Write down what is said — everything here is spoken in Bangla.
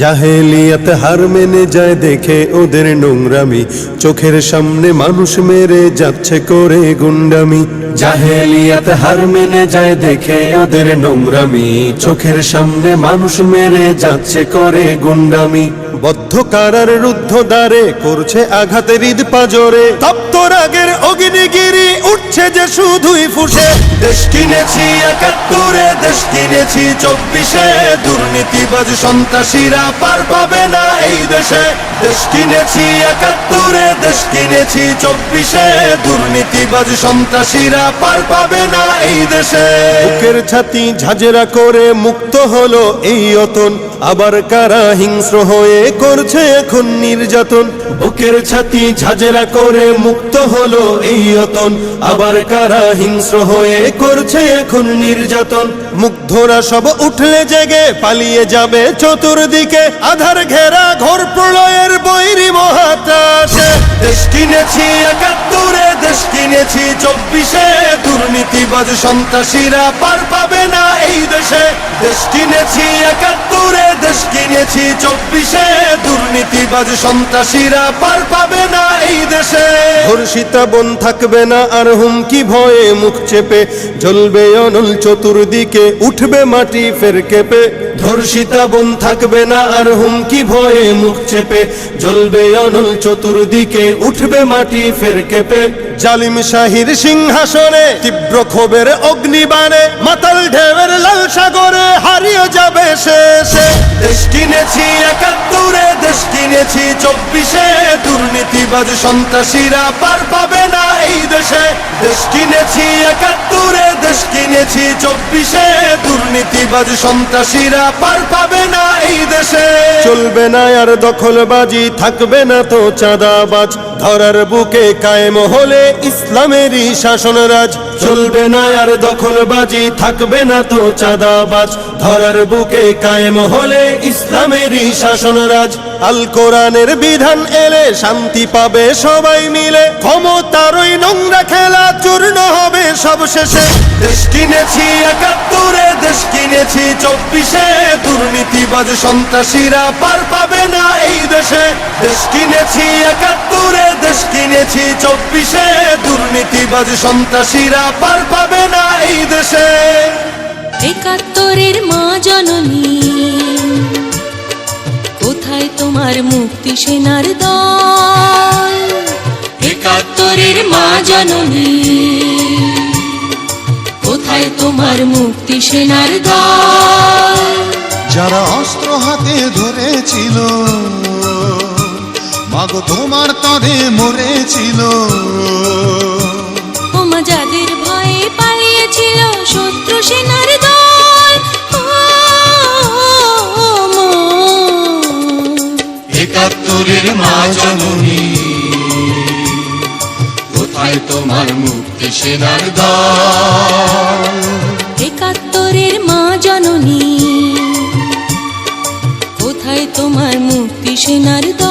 জাহেলিয়াত হার মেনে যায় দেখে ওদের নোংরামি। চোখের সামনে মানুষ মেরে যাচ্ছে করে গুন্ডামি। জাহেলিয়াত হার মেনে যায় দেখে ওদের নোংরামি। চোখের সামনে মানুষ মেরে যাচ্ছে করে গুন্ডামি। বদ্ধ কারার রুদ্ধ দ্বারে করছে আঘাতের ঈদ পাজরে। তপ্ত রাগের অগ্নিগিরি উঠছে যে শুধুই ফুসে দেশ কিনেছি একাত্তরে দেশ কিনেছি চব্বিশে। দুর্নীতিবাজ সন্ত্রাসীরা পার পাবে না এই দেশে। দেশ কিনেছি একাত্তরে দেশ কিনেছি চব্বিশে। দুর্নীতিবাজ সন্ত্রাসীরা পার পাবে না এই দেশে। বুকের ছাতি ঝাঁঝরা করে মুক্ত হলো এই অতন। আবার কারা হিংস্র হয়ে করছে এখন নির্যাতন? বুকের ছাতি ঝাঁঝেরা করে মুক্ত হলো এই অতন আবার কারা হিংস্র হয়ে করছে এখন নির্যাতন? মুগ্ধরা সব উঠলে জেগে পালিয়ে যাবে চতুর্দিকে। আধার ঘেরা ঘোর প্রলয়ের বৈরী মহাতাসে দেশ কিনেছি একাত্তরে দেশ কিনেছি চব্বিশে। দুর্নীতিবাজ সন্ত্রাসীরা পার পাবে না এই দেশে। দেশ কিনেছি একাত্তরে দেশ কিনেছি চব্বিশে। দুর্নীতিবাজ সন্ত্রাসীরা পার পাবে না এই দেশে। ধর্ষিতা বন থাকবে না আর হুমকি ভয়ে মুখ চেপে। জ্বলবে অনল চতুর্দিকে, উঠবে মাটি ফের কেঁপে। ধর্ষিতা বন থাকবে না আর হুমকি ভয়ে মুখ চেপে। জ্বলবে অনল চতুর্দিকে, উঠবে মাটি ফের কেঁপে। জালিম শাহির সিংহাসনে তীব্র ক্ষোভের অগ্নিবাণে মাতাল ঢেউয়ের লাল সাগরে হারিয়ে যাবে শেষে দেশ কিনেছি একাত্তরে, দেশ কিনেছি চব্বিশে। দুর্নীতিবাজ সন্ত্রাসীরা পার পাবে না এই দেশে। দেশ কিনেছি একাত্তরে, দেশ কিনেছি চব্বিশে। দুর্নীতিবাজ সন্ত্রাসীরা পার পাবে না এই দেশে। চলবে না আর দখলবাজি, থাকবে না তো চাঁদাবাজ। ধরার বুকে কায়েম হলে ইসলামেরই শাসনরাজ। চলবে না আর দখলবাজি থাকবে না তো চাঁদাবাজ। ধরার বুকে কায়েম হলে ইসলামেরই শাসনরাজ। আল কোরআনের বিধান এলে শান্তি পাবে সবাই মিলে। ক্ষমতারই নোংরা খেলা চূর্ণ হবে সবশেষে। দেশ কিনেছি একাত্তরে কিনেছি চব্বিশে। দুর্নীতিবাজ সন্ত্রাসীরা পার পাবে না এই দেশে। দেশ কিনেছি একাত্তরে, দেশ কিনেছি চব্বিশে। দুর্নীতিবাজ সন্ত্রাসীরা পার পাবে না এই দেশে। একাত্তরের মা জননী, কোথায় তোমার মুক্তি সেনার দল? একাত্তরের মা জননী। কোথায় তোমার মুক্তি সেনার দল। যারা অস্ত্র হাতে ধরেছিল মাগো তোমার তাঁদে মরেছিল। ওমা যাদের ভয়ে পালিয়েছিল শত্রু সেনার দল। একাত্তরের মা জননী কোথায় তোমার মুক্তি সেনার দল? জননী